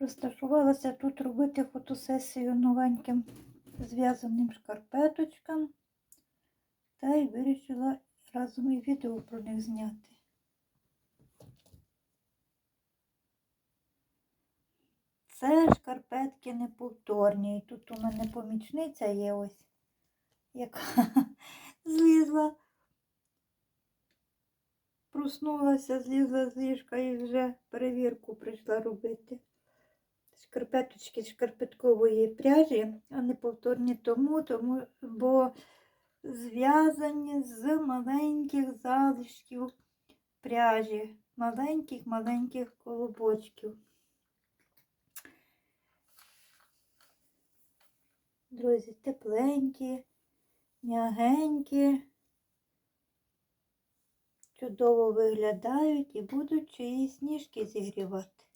Розташувалася тут робити фотосесію новеньким зв'язаним шкарпеточкам. Та й вирішила разом і відео про них зняти. Це шкарпетки неповторні. І тут у мене помічниця є ось, яка злізла, проснулася, злізла з ліжка і вже перевірку прийшла робити. Шкарпеточки шкарпеткової пряжі, а неповторні тому, тому бо зв'язані з маленьких залишків пряжі, маленьких-маленьких колобочків. Друзі, тепленькі, м'ягенькі, чудово виглядають і будуть чиїсь ніжки зігрівати.